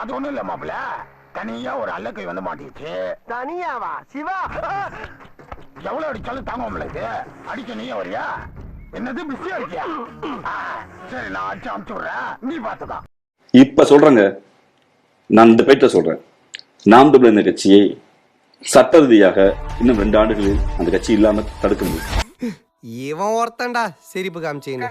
அது ஒண்ணும் இல்ல மாப்பிள தனியா ஒரு அல்லக்கை வந்து மாட்டிடுச்சு தனியாவா? சிவா. எவ்வளவு அடிச்சாலும் தாங்க முடியல அடிக்க நீயே வரியா? என்னது பிஸியா இருக்கியா? சரி நான் அடிச்சு அமுச்சு விடுறேன். நீ பாத்துதான் இப்ப சொல்றேங்க. நான் இந்த பேட்ட சொல்றேன். நாம் தமிழர் இந்த கட்சியை சட்ட ரீதியாக இன்னும் ரெண்டு ஆண்டுகளில் அந்த கட்சி இல்லாம தடுக்க முடியும். இவன் ஒருத்தன்டா சிரிப்பு காமிச்சின்னு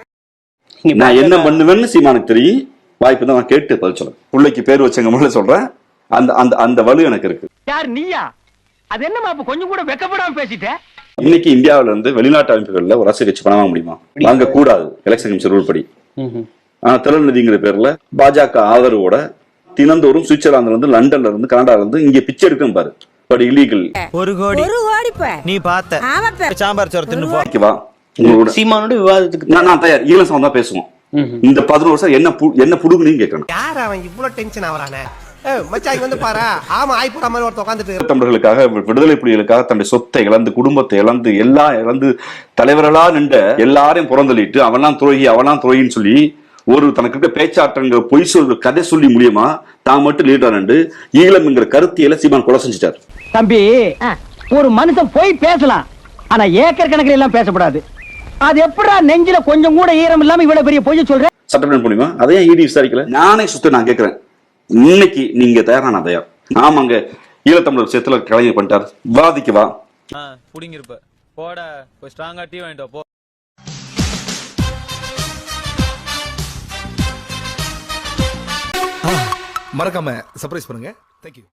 நான் என்ன பண்ணுவேன்னு சீமானுக்கு தெரியும். வாய்ப்பு தான் நான் கேட்டு பதில் சொல்றேன். பிள்ளைக்கு பேர் வச்சங்க முதல்ல சொல்றேன். அந்த அந்த அந்த வலு எனக்கு இருக்கு. யார் நீயா? அது என்னமா அப்ப கொஞ்சம் கூட வெக்கப்படாம பேசிட்ட? இன்னைக்கு இந்தியாவுல இருந்து வெளிநாட்டு அமைப்புகள்ல ஒரு அரசியல் கட்சி பணம் வாங்க முடியுமா? வாங்க கூடாது. எலெக்ஷன் கமிஷன் ரூல் படி. ஆனா திறநிதிங்கிற பேர்ல பாஜக ஆதரவோட தினந்தோறும் சுவிட்சர்லாந்துல இருந்து லண்டன்ல இருந்து கனடால இருந்து இங்க பிச்சை எடுக்கும் பாரு. பட் இல்லீகல் ஒரு கோடி. ஒரு கோடி பே நீ பார்த்த. ஆமாப்பா சாம்பார் சோறு தின்னு போ. வா. உங்களோட சீமானோட விவாதத்துக்கு நான் நான் தயார். ஈழம் தான் பேசுவோம். இந்த பதினோரு வருஷம் என்ன என்ன புடுங்குன்னு கேட்கணும். யார் அவன் இவ்வளவு டென்ஷன் ஆவறானே? ஏய் மச்சான் இங்க வந்து பாரு. ஆமா ஆய்ப்புற மாதிரி ஒருத்தன் உட்காந்துட்டு தமிழர்களுக்காக விடுதலை புலிகளுக்காக தன்னுடைய சொத்தை இழந்து குடும்பத்தை இழந்து எல்லாம் இழந்து தலைவர்களா நின்ற எல்லாரையும் புறந்தள்ளிட்டு அவன்லாம் துரோகி அவன்லாம் துரோகின்னு சொல்லி ஒரு தனக்கு இருக்க பேச்சாற்றங்க பொய் சொல்ற கதை சொல்லி முடியுமா தான் மட்டும் லீடர் நின்று ஈழம்ங்கிற கருத்தியல சீமான் கொலை செஞ்சுட்டார். தம்பி ஒரு மனுஷன் போய் பேசலாம் ஆனா ஏக்கர் கணக்கில் எல்லாம் பேசக்கூடாது அது எப்படா நெஞ்சில கொஞ்சம் கூட ஈரம் இல்லாம இவ்வளவு பெரிய பொய்ய சொல்ற? சட்டமன்றம் முடியுமா அதையும் இடி விசாரிக்கல? நானே சுத்த நான் கேட்கிறேன் இன்னைக்கு நீங்க தயாரா நான் தயார். நாம அங்க ஈழத்தமிழர் சேர்த்துல கலைஞர் பண்ணிட்டார். விவாதிக்கவா புடிங்கிருப்ப. போட போய் ஸ்ட்ராங்கா டீ வாங்கிட்டு வா, போ. மறக்காம சர்ப்ரைஸ் பண்ணுங்க. தேங்க்யூ